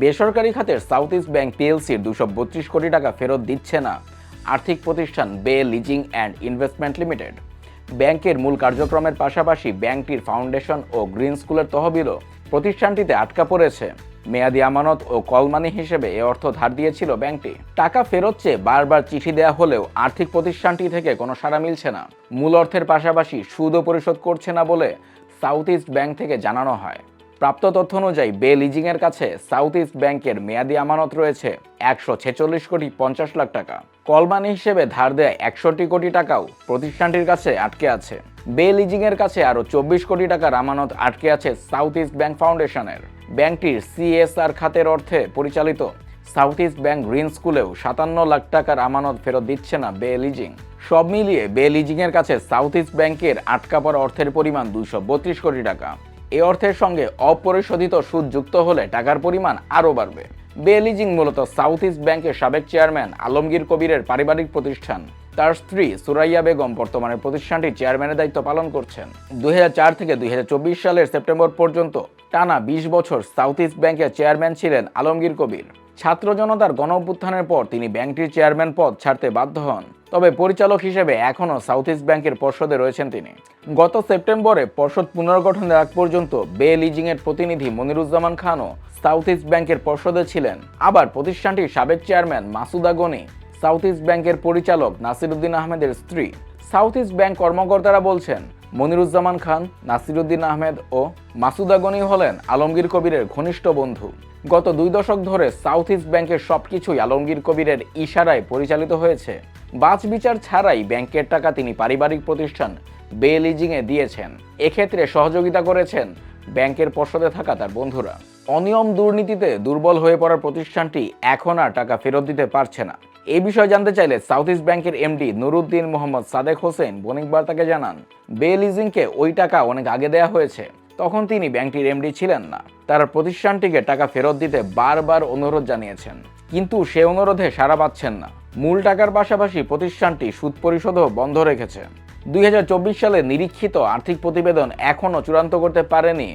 বেসরকারি খাতের south east bank পিএলসির দুশো বত্রিশ কোটি টাকা ফেরত দিচ্ছে না। আর্থিক প্রতিষ্ঠান বে লিজিং অ্যান্ড ইনভেস্টমেন্ট লিমিটেড ব্যাংকের মূল কার্যক্রমের পাশাপাশি ব্যাংকটির ফাউন্ডেশন ও গ্রিন স্কুলের তহবিলও প্রতিষ্ঠানটিতে আটকা পড়েছে। মেয়াদি আমানত ও কলমানি হিসেবে এ অর্থ ধার দিয়েছিল ব্যাংকটি। টাকা ফেরত চেয়ে বারবার চিঠি দেওয়া হলেও আর্থিক প্রতিষ্ঠানটি থেকে কোনো সাড়া মিলছে না। মূল অর্থের পাশাপাশি সুদও পরিশোধ করছে না বলে সাউথ ইস্ট ব্যাংক থেকে জানানো হয়। প্রাপ্ত তথ্য অনুযায়ী বে লিজিংয়ের কাছে সাউথ ইস্ট ব্যাংকের মেয়াদি আমানত রয়েছে একশো ছেচল্লিশ কোটি পঞ্চাশ লাখ টাকা। কলমানি হিসেবে ধার দেয় একষট্টি কোটি টাকাও প্রতিষ্ঠানটির কাছে আটকে আছে। বে লিজিংয়ের কাছে আরও চব্বিশ কোটি টাকার আমানত আটকে আছে সাউথ ইস্ট ব্যাংক ফাউন্ডেশনের। ব্যাংকটির সিএসআর খাতের অর্থে পরিচালিত সাউথ ইস্ট ব্যাংক গ্রিন স্কুলেও সাতান্ন লাখ টাকার আমানত ফেরত দিচ্ছে না বে লিজিং। সব মিলিয়ে বে লিজিংয়ের কাছে সাউথ ইস্ট ব্যাংকের আটকা পড়া অর্থের পরিমাণ বত্রিশ কোটি টাকা। এই অর্থের সঙ্গে অপরিশোধিত সুদ যুক্ত হলে টাকার পরিমাণ আরও বাড়বে। বেলিজিং মূলত সাউথ ইস্ট ব্যাংকের সাবেক চেয়ারম্যান আলমগীর কবিরের পারিবারিক প্রতিষ্ঠান। তার স্ত্রী সুরাইয়া বেগম বর্তমানে প্রতিষ্ঠানটির চেয়ারম্যানের দায়িত্ব পালন করছেন। দুই হাজার চার থেকে দুই হাজার চব্বিশ সালের সেপ্টেম্বর পর্যন্ত টানা বিশ বছর সাউথ ইস্ট ব্যাংকের চেয়ারম্যান ছিলেন আলমগীর কবির। ছাত্র জনতার গণ পর তিনি ব্যাংকটির চেয়ারম্যান পদ ছাড়তে বাধ্য হন। তবে পরিচালক হিসেবে এখনও সাউথ ইস্ট ব্যাংকের পর্ষদে রয়েছেন তিনি। গত সেপ্টেম্বরে পর্ষদ পুনর্গঠনের আগ পর্যন্ত বে লিজিংয়ের প্রতিনিধি মনিরুজ্জামান খানও সাউথ ইস্ট ব্যাংকের পর্ষদে ছিলেন। আবার প্রতিষ্ঠানটির সাবেক chairman Masuda Gani south east ব্যাংকের পরিচালক নাসিরুদ্দিন আহমেদের স্ত্রী। সাউথ ইস্ট ব্যাংক কর্মকর্তারা বলছেন, মনিরুজ্জামান খান, নাসিরুদ্দিন আহমেদ ও মাসুদা গনি হলেন আলমগীর কবিরের ঘনিষ্ঠ বন্ধু। গত দুই দশক ধরে সাউথ ইস্ট ব্যাংকের সবকিছুই আলমগীর কবিরের ইশারায় পরিচালিত হয়েছে। বাজ বিচার ছাড়াই ব্যাংকের টাকা তিনি পারিবারিক প্রতিষ্ঠান বে লিজিংয়ে দিয়েছেন। এক্ষেত্রে সহযোগিতা করেছেন ব্যাংকের পর্ষদে থাকা তার বন্ধুরা। অনিয়ম দুর্নীতিতে দুর্বল হয়ে পড়ার প্রতিষ্ঠানটি এখন আর টাকা ফেরত দিতে পারছে না। এই বিষয়ে জানতে চাইলে সাউথ ইস্ট ব্যাংকের এমডি নুরুদ্দিন মোহাম্মদ সাদেক হোসেন বণিক বার্তাকে জানান, বে লিজিংকে ওই টাকা অনেক আগে দেয়া হয়েছে। তখন তিনি ব্যাংকটির এমডি ছিলেন না। তারা প্রতিষ্ঠানটিকে টাকা ফেরত দিতে বারবার অনুরোধ জানিয়েছেন। কিন্তু সে অনুরোধে সাড়া পাচ্ছেন না। মূল টাকার পাশাপাশি প্রতিষ্ঠানটি সুদ পরিশোধও বন্ধ রেখেছে। দুই হাজার চব্বিশ সালে নিরীক্ষিত আর্থিক প্রতিবেদন এখনও চূড়ান্ত করতে পারেনি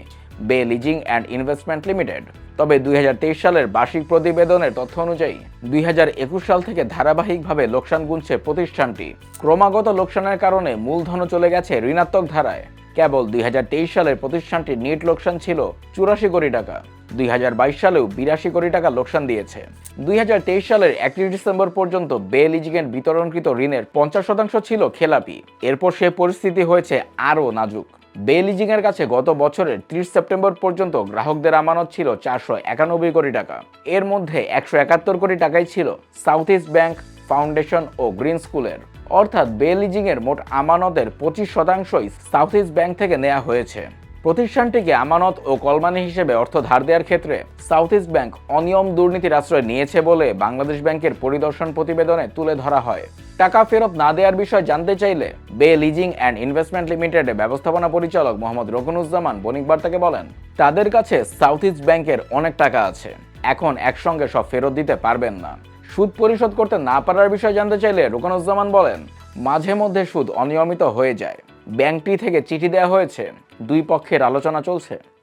বে লিজিং অ্যান্ড ইনভেস্টমেন্ট লিমিটেড। তবে দুই হাজার তেইশ সালের বার্ষিক প্রতিবেদনের তথ্য অনুযায়ী দুই হাজার একুশ সাল থেকে ধারাবাহিকভাবে লোকসান গুনছে প্রতিষ্ঠানটি। ক্রমাগত লোকসানের কারণে মূলধনও চলে গেছে ঋণাত্মক ধারায়। কেবল দুই হাজার তেইশ সালের প্রতিষ্ঠানটির নেট লোকসান ছিল চুরাশি কোটি টাকা। দুই হাজার বাইশ সালেও বিরাশি কোটি টাকা লোকসান দিয়েছে। দুই হাজার তেইশ সালের একত্রিশ ডিসেম্বর পর্যন্ত বে লিজিংয়ের বিতরণকৃত ঋণের পঞ্চাশ শতাংশ ছিল খেলাপি। এরপর সে পরিস্থিতি হয়েছে আরও নাজুক। বে লিজিংয়ের কাছে গত বছরের ত্রিশ সেপ্টেম্বর পর্যন্ত গ্রাহকদের আমানত ছিল চারশো একানব্বই কোটি টাকা। এর মধ্যে একশো একাত্তর কোটি টাকাই ছিল সাউথ ইস্ট ব্যাংক, ফাউন্ডেশন ও গ্রিন স্কুলের। অর্থাৎ বে লিজিংয়ের মোট আমানতের পঁচিশ শতাংশই সাউথ ইস্ট ব্যাংক থেকে নেওয়া হয়েছে। প্রতিষ্ঠানটিকে আমানত ও কলমানি হিসেবে অর্থ ধার দেওয়ার ক্ষেত্রে সাউথ ইস্ট ব্যাংক অনিয়ম দুর্নীতির আশ্রয় নিয়েছে বলে বাংলাদেশ ব্যাংকের পরিদর্শন প্রতিবেদনে তুলে ধরা হয়। টাকা ফেরত না দেওয়ার বিষয়ে জানতে চাইলে বে লিজিং অ্যান্ড ইনভেস্টমেন্ট লিমিটেডের ব্যবস্থাপনা পরিচালক মোহাম্মদ রকুনুজ্জামান বণিক বার্তাকে বলেন, তাদের কাছে সাউথ ইস্ট ব্যাংকের অনেক টাকা আছে। এখন একসঙ্গে সব ফেরত দিতে পারবেন না। সুদ পরিশোধ করতে না পারার বিষয়ে জানতে চাইলে রুকনুজ্জামান বলেন মাঝে মধ্যে সুদ অনিয়মিত হয়ে যায়। ব্যাংকটি থেকে চিঠি দেওয়া হয়েছে। দুই পক্ষের আলোচনা চলছে।